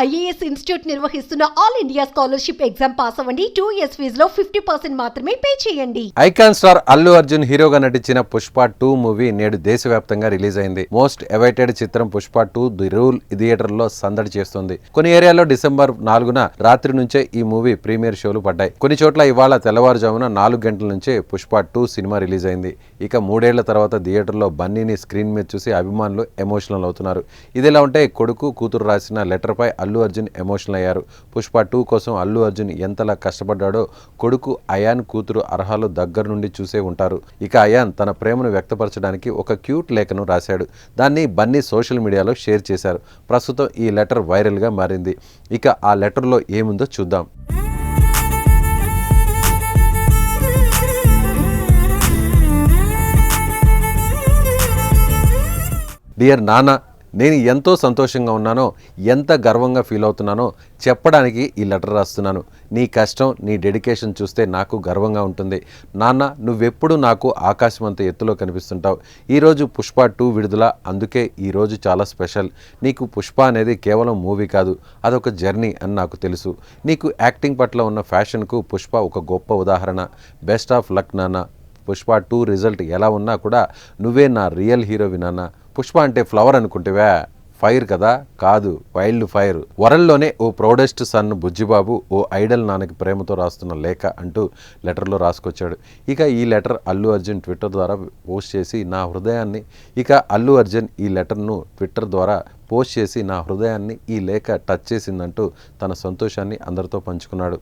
IAS institute నిర్వహిస్తున్న all India scholarship exam pass అవ్వండి. Two years ఫీజులో ఫిఫ్టీ పర్సెంట్ మాత్రమే పే చేయండి. ఐకాన్ స్టార్ అల్లు అర్జున్ హీరోగా నటించిన పుష్ప టూ మూవీ నేడు దేశవ్యాప్తంగా రిలీజ్ అయింది. మోస్ట్ అవైటెడ్ చిత్రం పుష్ప టూ ది రూల్ థియేటర్లో సందడి చేస్తుంది. కొన్ని ఏరియాలో డిసెంబర్ నాలుగున రాత్రి నుంచే ఈ మూవీ ప్రీమియర్ షోలు పడ్డాయి. కొన్ని చోట్ల ఇవాళ తెల్లవారుజామున నాలుగు గంటల నుంచే పుష్ప టూ సినిమా రిలీజ్ అయింది. ఇక మూడేళ్ళ తర్వాత థియేటర్లో బన్నీని స్క్రీన్ మీద చూసి అభిమానులు ఎమోషనల్ అవుతున్నారు. ఇదిలా ఉంటే కొడుకు కూతురు రాసిన లెటర్పై అల్లు అర్జున్ ఎమోషనల్ అయ్యారు. పుష్ప టూ కోసం అల్లు అర్జున్ ఎంతలా కష్టపడ్డాడో కొడుకు అయాన్ కూతురు అర్హాలు దగ్గర నుండి చూసే ఉంటారు. ఇక అయాన్ తన ప్రేమను వ్యక్తపరచడానికి ఒక క్యూట్ లేఖను రాశాడు. దాన్ని బన్నీ సోషల్ మీడియాలో షేర్ చేశారు. ప్రస్తుతం ఈ లెటర్ వైరల్గా మారింది. ఇక ఆ లెటర్లో ఏముందో చూద్దాం. డియర్ నానా నేను ఎంతో సంతోషంగా ఉన్నానో ఎంత గర్వంగా ఫీల్ అవుతున్నానో చెప్పడానికి ఈ లెటర్ రాస్తున్నాను. నీ కష్టం నీ డెడికేషన్ చూస్తే నాకు గర్వంగా ఉంటుంది. నాన్న నువ్వెప్పుడు నాకు ఆకాశం అంత ఎత్తులో కనిపిస్తుంటావు. ఈరోజు పుష్ప టూ విడుదల అందుకే ఈరోజు చాలా స్పెషల్. నీకు పుష్ప అనేది కేవలం మూవీ కాదు అదొక జర్నీ అని నాకు తెలుసు. నీకు యాక్టింగ్ పట్ల ఉన్న ఫ్యాషన్కు పుష్ప ఒక గొప్ప ఉదాహరణ. బెస్ట్ ఆఫ్ లక్ నాన్న. పుష్ప టూ రిజల్ట్ ఎలా ఉన్నా కూడా నువ్వే నా రియల్ హీరోవి వినానా పుష్ప అంటే ఫ్లవర్ అనుకుంటేవా? ఫైర్ కదా? కాదు వైల్డ్ ఫైర్. వరల్డ్లోనే ఓ ప్రౌడెస్ట్ సన్ బుజ్జిబాబు ఓ ఐడల్ నాన్నకి ప్రేమతో రాస్తున్న లేఖ అంటూ లెటర్లో రాసుకొచ్చాడు. ఇక ఈ లెటర్ అల్లు అర్జున్ ట్విట్టర్ ద్వారా పోస్ట్ చేసి నా హృదయాన్ని ఇక అల్లు అర్జున్ ఈ లెటర్ను ట్విట్టర్ ద్వారా పోస్ట్ చేసి నా హృదయాన్ని ఈ లేఖ టచ్ చేసిందంటూ తన సంతోషాన్ని అందరితో పంచుకున్నాడు.